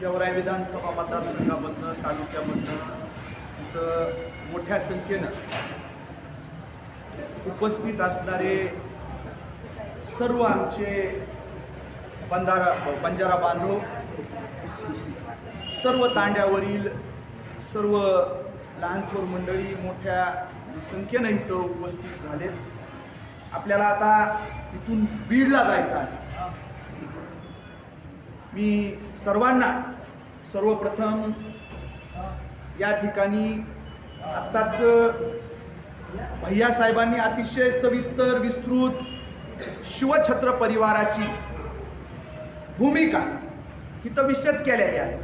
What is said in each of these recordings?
गेवराई विधानसभा मतदारसंघामधनं तालुक्यामधनं इथं मोठ्या संख्येनं उपस्थित असणारे सर्व आमचे बंधारा बंजारा बांधव सर्व तांड्यावरील सर्व लहानथोर मंडळी मोठ्या संख्येनं इथं उपस्थित झालेत. आपल्याला आता इथून बीडला जायचं आहे. मी सर्वांना सर्वप्रथम या ठिकाणी आत्ताच भैयासाहेबांनी अतिशय सविस्तर विस्तृत शिवछत्र परिवाराची भूमिका इथं विशद केलेली आहे.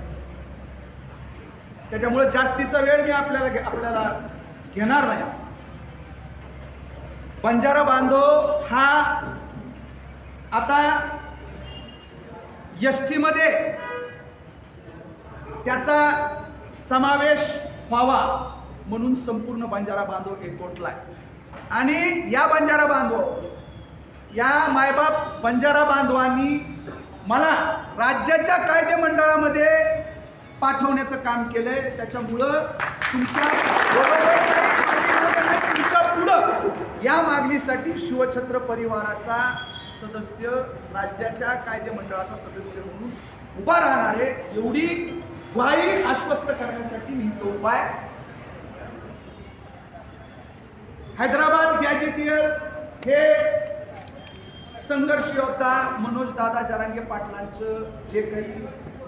त्याच्यामुळे जास्तीचा वेळ मी आपल्याला आपल्याला घेणार नाही. बंजारा बांधव हा आता एस टीमध्ये त्याचा समावेश व्हावा म्हणून संपूर्ण बंजारा बांधव एकवटलाय आणि या बंजारा बांधव या मायबाप बंजारा बांधवांनी मला राज्याच्या कायदेमंडळामध्ये पाठवण्याचं काम केलं आहे त्याच्यामुळं तुमच्या तुमच्या पुढं या मागणीसाठी शिवछत्र परिवाराचा सदस्य राज्याच्या कायदे मंडळाचा सदस्य म्हणून उभा राहणार आहे एवढी ग्वाही आश्वस्त करण्यासाठी मी तो उपाय हैदराबाद गॅजेटियर हे संघर्ष योद्धा मनोज दादा जरांगे पाटलांचं जे काही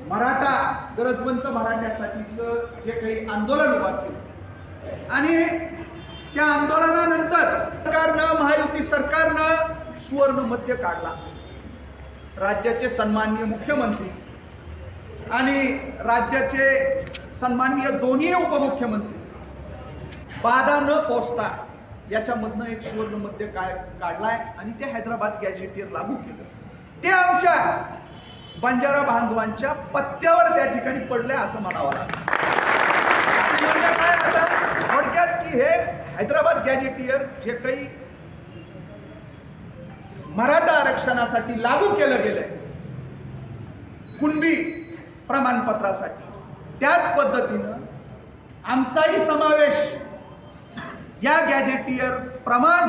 मराठा गरजवंत मराठ्यासाठीचं जे काही आंदोलन उभा केलं. आणि त्या आंदोलनानंतर सरकारनं महायुती सरकारनं सुवर्ण मध्य काढला. राज्याचे सन्माननीय मुख्यमंत्री आणि राज्याचे सन्माननीय दोन्ही उपमुख्यमंत्री. बाधा न पोचता याच्यामधनं एक सुवर्ण मध्य काय काढलाय आणि ते हैदराबाद गॅजेटियर लागू केलं. ते आमच्या बंजारा बांधवांच्या पत्त्यावर त्या ठिकाणी पडलंय असं म्हणावं लागलं. म्हणजे काय आता? थोडक्यात की हे हैदराबाद गॅजेटियर जे काही मराठा आरक्षणासाठी लागू केलं गेलंय. कुणबी प्रमाणपत्रासाठी. त्याच पद्धतीनं आमचाही समावेश या गॅजेटियर प्रमाण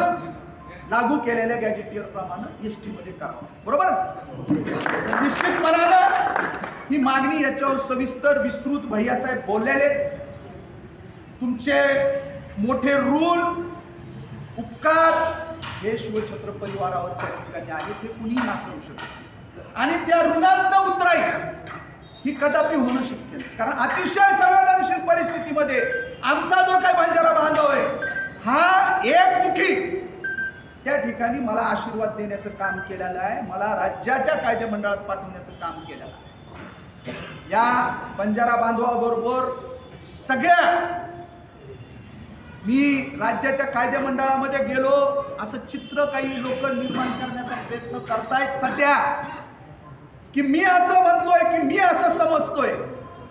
लागू केलेल्या गॅजेटियर प्रमाण एस टी मध्ये करावं बरोबर निश्चितपणानं ही मागणी याच्यावर सविस्तर विस्तृत भैयासाहेब बोललेले तुमचे मोठे रूल उपकार हे शिवछत्र परिवारावर त्या ठिकाणी आहे हे कुणी नाकारू शकत आणि त्या ऋणांत उतराय उतराई ही कदापि होणं शक्य नाही. कारण अतिशय संवेदनशील परिस्थितीमध्ये आमचा जो काही बंजारा बांधव आहे हा एक मुखी त्या ठिकाणी मला आशीर्वाद देण्याचं काम केलेलं आहे मला राज्याच्या कायदेमंडळात पाठवण्याचं काम केलेलं आहे. या बंजारा बांधवाबरोबर सगळ्या मी राज्याच्या कायदे मंडळामध्ये गेलो असं चित्र काही लोक निर्माण करण्याचा प्रयत्न करतायत सध्या. की मी असं म्हणतोय की मी असं समजतोय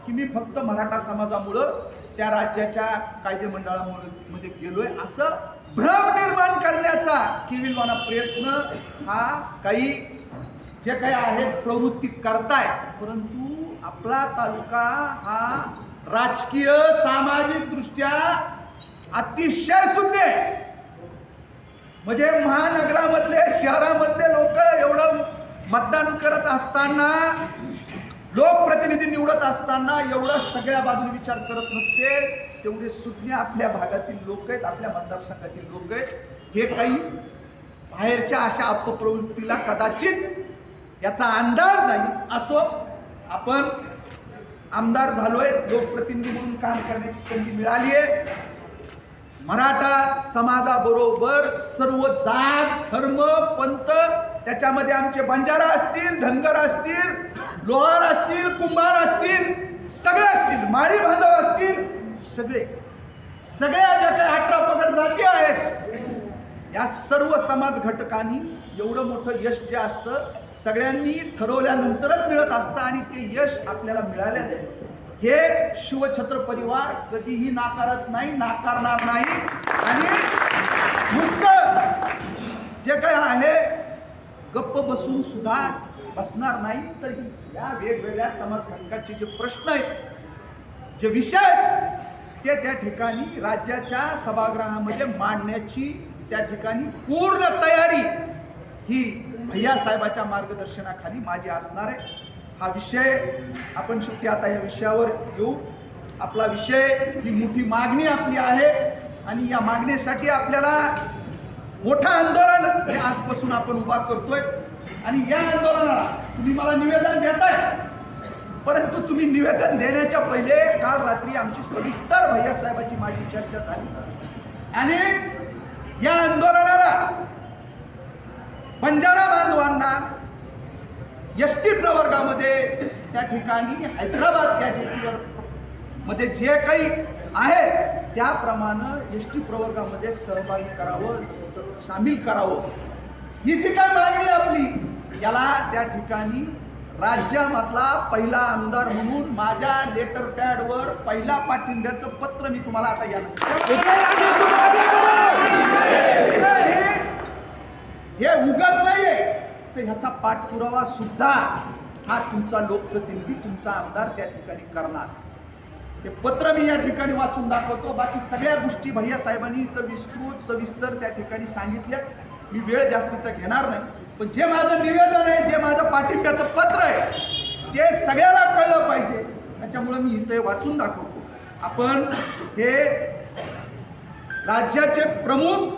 की मी फक्त मराठा समाजामुळं त्या राज्याच्या कायदे मंडळामुळे मध्ये गेलोय असं भ्रम निर्माण करण्याचा किविलवाना प्रयत्न हा काही जे काही आहेत प्रवृत्ती करताय परंतु आपला तालुका हा राजकीय सामाजिक दृष्ट्या अतिशय सुज्ञ आहे म्हणजे महानगरामधले शहरामधले लोक एवढं मतदान करत असताना लोकप्रतिनिधी निवडत असताना एवढं सगळ्या बाजूने विचार करत नसते. तेवढे सुज्ञ आपल्या भागातील लोक आहेत आपल्या मतदारसंघातील लोक आहेत. हे काही बाहेरच्या अशा अपप्रवृत्तीला कदाचित याचा अंदाज नाही. असो आपण आमदार झालोय लोकप्रतिनिधी म्हणून काम करण्याची संधी मिळाली आहे मराठा समाजाबरोबर सर्व जात धर्म पंथ त्याच्यामध्ये आमचे बंजारा असतील धनगर असतील लोहार असतील कुंभार असतील सगळे असतील माळी बांधव असतील सगळे. सगळ्या ज्या काही अठरा पगड जाती आहेत. या सर्व समाज घटकांनी एवढं मोठं यश जे असतं सगळ्यांनी ठरवल्यानंतरच मिळत असतं आणि ते यश आपल्याला मिळालेलं आहे. हे शिवछत्र परिवार कधीही नाकारत नाही नाकारणार नाही. आणि नुसतं जे काय आहे गप्प बसून सुद्धा बसणार नाही. तर या वेगवेगळ्या समाज घटकाचे जे प्रश्न आहेत जे विषय आहेत ते त्या ठिकाणी राज्याच्या सभागृहामध्ये मांडण्याची त्या ठिकाणी पूर्ण तयारी ही भैया साहेबाच्या मार्गदर्शनाखाली माझी असणार आहे. हा विषय आपण शेवटी आता या विषयावर येऊ. आपला विषय ही मोठी मागणी आपली आहे आणि या मागणीसाठी आपल्याला मोठं आंदोलन हे आजपासून आपण उभा करतोय. आणि या आंदोलनाला तुम्ही मला निवेदन देताय. परंतु तुम्ही निवेदन देण्याच्या पहिले काल रात्री आमची सविस्तर भैया साहेबाची माझी चर्चा झाली. आणि या आंदोलनाला बंजारा बांधवांना एस टी प्रवर्गामध्ये त्या ठिकाणी हैदराबाद कॅटेगरीवर मध्ये जे काही आहे त्याप्रमाणे एस टी प्रवर्गामध्ये सहभागी करावं सामील करावं. ही जी काय मागणी आपली याला त्या ठिकाणी राज्यामधला पहिला आमदार म्हणून माझ्या लेटर पॅडवर पहिला पाठिंब्याचं पत्र मी तुम्हाला आता या हे उगाच नाहीये. तर ह्याचा पाठपुरावा सुद्धा हा तुमचा लोकप्रतिनिधी तुमचा आमदार त्या ठिकाणी करणार. ते पत्र मी या ठिकाणी वाचून दाखवतो. बाकी सगळ्या गोष्टी भैया साहेबांनी इथं विस्तृत सविस्तर त्या ठिकाणी सांगितल्या. मी वेळ जास्तीचा घेणार नाही. पण जे माझं निवेदन आहे जे माझं पाठिंब्याचं पत्र आहे ते सगळ्याला कळलं पाहिजे. त्याच्यामुळे मी इथे वाचून दाखवतो. आपण हे राज्याचे प्रमुख